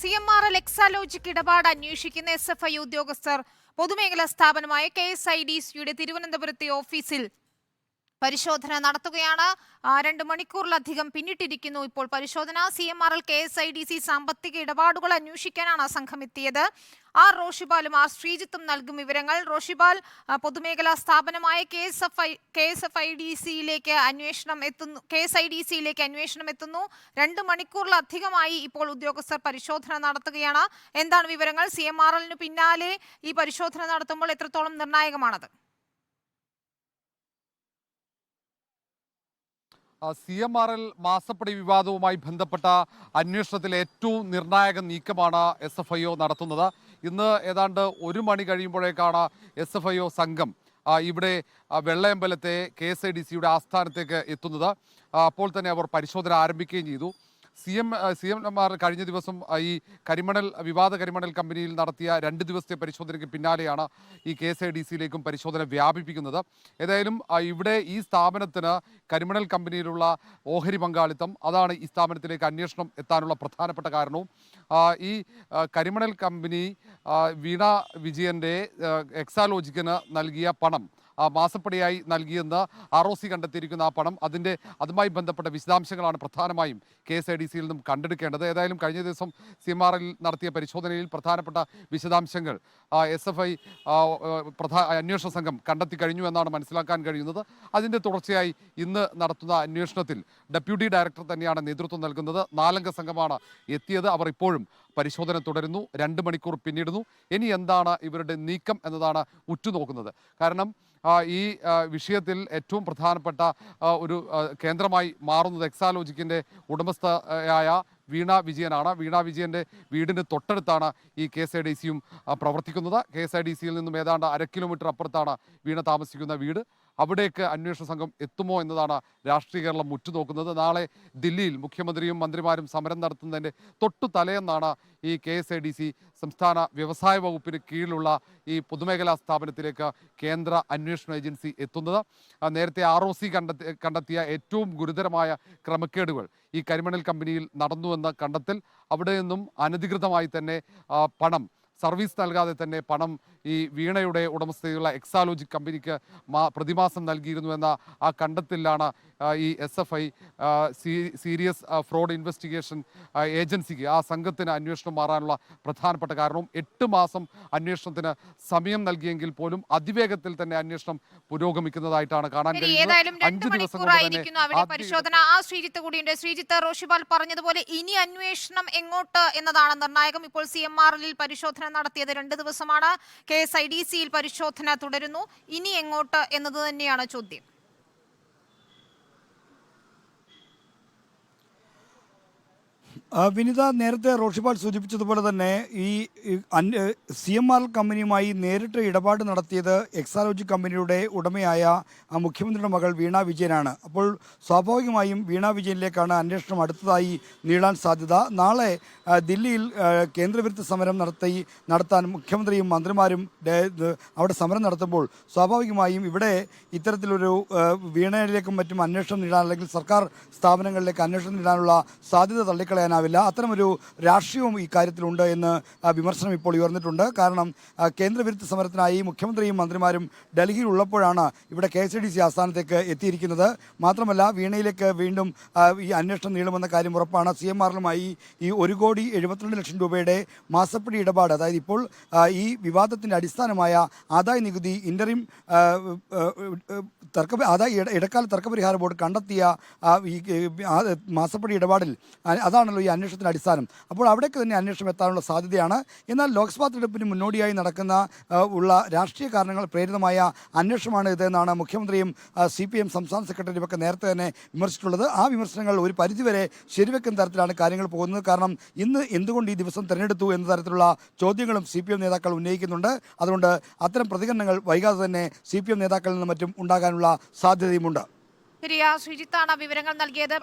C M R L Exalogic ഇടപാട് അന്വേഷിക്കുന്ന S F I ഉദ്യോഗസ്ഥർ പൊതുമേഖലാ സ്ഥാപനമായ കെ എസ് ഐ ഡി സിയുടെ തിരുവനന്തപുരത്തെ ഓഫീസിൽ പരിശോധന നടത്തുകയാണ്. രണ്ട് മണിക്കൂറിലധികം പിന്നിട്ടിരിക്കുന്നു. ഇപ്പോൾ പരിശോധന C M R L K S I D C സാമ്പത്തിക ഇടപാടുകൾ അന്വേഷിക്കാനാണ് സംഘം എത്തിയത്. ആർ റോഷിബാലും ആർ ശ്രീജിത്തും നൽകും വിവരങ്ങൾ. റോഷിബാൽ പൊതുമേഖലാ സ്ഥാപനമായ K S F I K S F I D സിയിലേക്ക് അന്വേഷണം എത്തുന്നു. കെ എസ് ഐ ഡി സിയിലേക്ക് അന്വേഷണം എത്തുന്നു. രണ്ട് മണിക്കൂറിലധികമായി ഇപ്പോൾ ഉദ്യോഗസ്ഥർ പരിശോധന നടത്തുകയാണ്. എന്താണ് വിവരങ്ങൾ? സി എം ആർ എല്ലിന് പിന്നാലെ ഈ പരിശോധന നടത്തുമ്പോൾ എത്രത്തോളം നിർണായകമാണത്? സി എം ആർ എൽ മാസപ്പടി വിവാദവുമായി ബന്ധപ്പെട്ട അന്വേഷണത്തിലെ ഏറ്റവും നിർണായക നീക്കമാണ് എസ് എഫ് ഐ ഒ നടത്തുന്നത്. ഇന്ന് ഏതാണ്ട് ഒരു മണി കഴിയുമ്പോഴേക്കാണ് എസ് എഫ് ഐ ഒ സംഘം ഇവിടെ വെള്ളയമ്പലത്തെ കെ എസ് ഐ ഡി സിയുടെ ആസ്ഥാനത്തേക്ക് എത്തുന്നത്. അപ്പോൾ തന്നെ അവർ പരിശോധന ആരംഭിക്കുകയും ചെയ്തു. C M C M R കഴിഞ്ഞ ദിവസം ഈ കരിമണൽ വിവാദ കരിമണൽ കമ്പനിയിൽ നടത്തിയ രണ്ട് ദിവസത്തെ പരിശോധനയ്ക്ക് പിന്നാലെയാണ് ഈ കെ എസ് ഐ ഡി സിയിലേക്കും പരിശോധന വ്യാപിപ്പിക്കുന്നത്. ഏതായാലും ഇവിടെ ഈ സ്ഥാപനത്തിന് കരിമണൽ കമ്പനിയിലുള്ള ഓഹരി പങ്കാളിത്തം അതാണ് ഈ സ്ഥാപനത്തിലേക്ക് അന്വേഷണം എത്താനുള്ള പ്രധാനപ്പെട്ട കാരണവും. ഈ കരിമണൽ കമ്പനി വീണ വിജയന്റെ എക്സാലോജിക്കിന് നൽകിയ പണം മാസപ്പടിയായി നൽകിയെന്ന് ആർ ഒ സി കണ്ടെത്തിയിരിക്കുന്ന ആ പണം അതിന്റെ അതുമായി ബന്ധപ്പെട്ട വിശദാംശങ്ങളാണ് പ്രധാനമായും കെ എസ് ഐ ഡി സിയിൽ നിന്നും കണ്ടെടുക്കേണ്ടത്. ഏതായാലും കഴിഞ്ഞ ദിവസം സി എം ആർ എൽ നടത്തിയ പരിശോധനയിൽ പ്രധാനപ്പെട്ട വിശദാംശങ്ങൾ എസ് എഫ് ഐ പ്രധാ അന്വേഷണ സംഘം കണ്ടെത്തി കഴിഞ്ഞു എന്നാണ് മനസ്സിലാക്കാൻ കഴിയുന്നത്. അതിന്റെ തുടർച്ചയായി ഇന്ന് നടത്തുന്ന അന്വേഷണത്തിൽ ഡെപ്യൂട്ടി ഡയറക്ടർ തന്നെയാണ് നേതൃത്വം നൽകുന്നത്. നാലംഗ സംഘമാണ് എത്തിയത്. അവർ ഇപ്പോഴും പരിശോധന തുടരുന്നു. രണ്ട് മണിക്കൂർ പിന്നിടുന്നു. ഇനി എന്താണ് ഇവരുടെ നീക്കം എന്നതാണ് ഉറ്റുനോക്കുന്നത്. കാരണം ഈ വിഷയത്തിൽ ഏറ്റവും പ്രധാനപ്പെട്ട ഒരു കേന്ദ്രമായി മാറുന്നത് എക്സാലോജിക്കിന്റെ ഉടമസ്ഥയായ വീണ വിജയനാണ്. വീണ വിജയന്റെ വീടിന് തൊട്ടടുത്താണ് ഈ കെ എസ് ഐ ഡി സിയും പ്രവർത്തിക്കുന്നത്. കെ എസ് ഐ ഡി സിയിൽ നിന്നും ഏതാണ്ട് അര കിലോമീറ്റർ അപ്പുറത്താണ് വീണ താമസിക്കുന്ന വീട്. അവിടേക്ക് അന്വേഷണ സംഘം എത്തുമോ എന്നതാണ് രാഷ്ട്രീയ കേരളം ഉറ്റുനോക്കുന്നത് നാളെ ദില്ലിയിൽ മുഖ്യമന്ത്രിയും മന്ത്രിമാരും സമരം നടത്തുന്നതിന്റെ തൊട്ടു തലേന്നാണ് ഈ K S A D C സംസ്ഥാന വ്യവസായ വകുപ്പിന് കീഴിലുള്ള ഈ പൊതുമേഖലാ സ്ഥാപനത്തിലേക്ക് കേന്ദ്ര അന്വേഷണ ഏജൻസി എത്തുന്നത്. നേരത്തെ ആർ ഒ സി കണ്ടെത്തി കണ്ടെത്തിയ ഏറ്റവും ഗുരുതരമായ ക്രമക്കേടുകൾ ഈ കരിമണൽ കമ്പനിയിൽ നടന്നുവെന്ന കണ്ടെത്തൽ. അവിടെ നിന്നും അനധികൃതമായി തന്നെ പണം സർവീസ് നൽകാതെ തന്നെ പണം ഈ വീണയുടെ ഉടമസ്ഥതയുള്ള എക്സാലോജി കമ്പനിക്ക് മാ പ്രതിമാസം നൽകിയിരുന്നു എന്ന ആ കണ്ടെത്തലിലാണ് ഈ S F I serious fraud investigation ഏജൻസിക്ക് ആ സംഘത്തിന് അന്വേഷണം മാറാനുള്ള പ്രധാനപ്പെട്ട കാരണവും എട്ട് മാസം അന്വേഷണത്തിന് സമയം നൽകിയെങ്കിൽ പോലും അതിവേഗത്തിൽ തന്നെ അന്വേഷണം പുരോഗമിക്കുന്നതായിട്ടാണ് കാണാൻ കഴിയുന്നത്. അഞ്ച് ദിവസം പരിശോധന. ആ ശ്രീജിത്ത് കൂടിയുണ്ട്. ശ്രീജിത്ത് റോഷിബാൽ പറഞ്ഞതുപോലെ ഇനി അന്വേഷണം എങ്ങോട്ട് എന്നതാണ് നിർണായകം. ഇപ്പോൾ സി എം ആർ എല്ലിൽ പരിശോധന നടത്തിയത് രണ്ട് ദിവസമാണ്. കെ എസ് ഐ ഡി സിയിൽ പരിശോധന തുടരുന്നു. ഇനി എങ്ങോട്ട് എന്നത് തന്നെയാണ് ചോദ്യം. വിനിത നേരത്തെ റോഷിപാൽ സൂചിപ്പിച്ചതുപോലെ തന്നെ ഈ സി എം ആർ കമ്പനിയുമായി നേരിട്ട് ഇടപാട് നടത്തിയത് എക്സാലോജി കമ്പനിയുടെ ഉടമയായ ആ, മുഖ്യമന്ത്രിയുടെ മകൾ വീണ വിജയനാണ്. അപ്പോൾ സ്വാഭാവികമായും വീണ വിജയനിലേക്കാണ് അന്വേഷണം അടുത്തതായി നീളാൻ സാധ്യത. നാളെ ദില്ലിയിൽ കേന്ദ്രവിരുദ്ധ സമരം നടത്തി നടത്താൻ മുഖ്യമന്ത്രിയും മന്ത്രിമാരും അവിടെ സമരം നടത്തുമ്പോൾ സ്വാഭാവികമായും ഇവിടെ ഇത്തരത്തിലൊരു വീണയിലേക്കും മറ്റും അന്വേഷണം നേടാൻ അല്ലെങ്കിൽ സർക്കാർ സ്ഥാപനങ്ങളിലേക്ക് അന്വേഷണം നേടാനുള്ള സാധ്യത തള്ളിക്കളയാനാവില്ല അത്തരമൊരു രാഷ്ട്രീയവും ഈ കാര്യത്തിലുണ്ട് എന്ന് വിമർശനം ഇപ്പോൾ ഉയർന്നിട്ടുണ്ട്. കാരണം കേന്ദ്രവിരുദ്ധ സമരത്തിനായി മുഖ്യമന്ത്രിയും മന്ത്രിമാരും ഡൽഹിയിൽ ഉള്ളപ്പോഴാണ് ഇവിടെ കെ എസ് ഡി സി ആസ്ഥാനത്തേക്ക് എത്തിയിരിക്കുന്നത്. മാത്രമല്ല വീണയിലേക്ക് വീണ്ടും ഈ അന്വേഷണം നീളുമെന്ന കാര്യം ഉറപ്പാണ്. സി എം ഈ ഒരു കോടി എഴുപത്തിരണ്ട് ലക്ഷം രൂപയുടെ മാസപ്പടി ഇടപാട് അതായത് ഇപ്പോൾ ഈ വിവാദത്തിന്റെ അടിസ്ഥാനമായ ആദായ നികുതി ഇന്ററിം തർക്ക ആദായ ഇട- ഇടക്കാല തർക്കപരിഹാര ബോർഡ് കണ്ടെത്തിയ ഈ മാസപ്പടി ഇടപാടിൽ അതാണല്ലോ ഈ അന്വേഷണത്തിന്റെ അടിസ്ഥാനം. അപ്പോൾ അവിടേക്ക് തന്നെ അന്വേഷണം എത്താനുള്ള സാധ്യതയാണ്. എന്നാൽ ലോക്സഭാ തെരഞ്ഞെടുപ്പിന് മുന്നോടിയായി നടക്കുന്ന ഉള്ള രാഷ്ട്രീയ കാരണങ്ങൾ പ്രേരിതമായ അന്വേഷണമാണ് ഇതെന്നാണ് മുഖ്യമന്ത്രിയും സി പി എം സംസ്ഥാന സെക്രട്ടറിയും ഒക്കെ നേരത്തെ തന്നെ വിമർശിച്ചിട്ടുള്ളത്. ആ വിമർശനങ്ങൾ ഒരു പരിധിവരെ ശരിവെക്കുന്ന തരത്തിലാണ് കാര്യങ്ങൾ പോകുന്നത്. കാരണം ഇന്ന് എന്തുകൊണ്ട് ഈ ദിവസം തിരഞ്ഞെടുത്തു എന്ന തരത്തിലുള്ള ചോദ്യങ്ങളും സി പി എം നേതാക്കൾ ഉന്നയിക്കുന്നുണ്ട്. അതുകൊണ്ട് അത്തരം പ്രതികരണങ്ങൾ വൈകാതെ തന്നെ സി പി എം നേതാക്കളിൽ നിന്നും മറ്റും ഉണ്ടാകാനുള്ള സാധ്യതയുമുണ്ട്. ശരിയാ ശ്രീജിത്താണ് വിവരങ്ങൾ നൽകിയത്.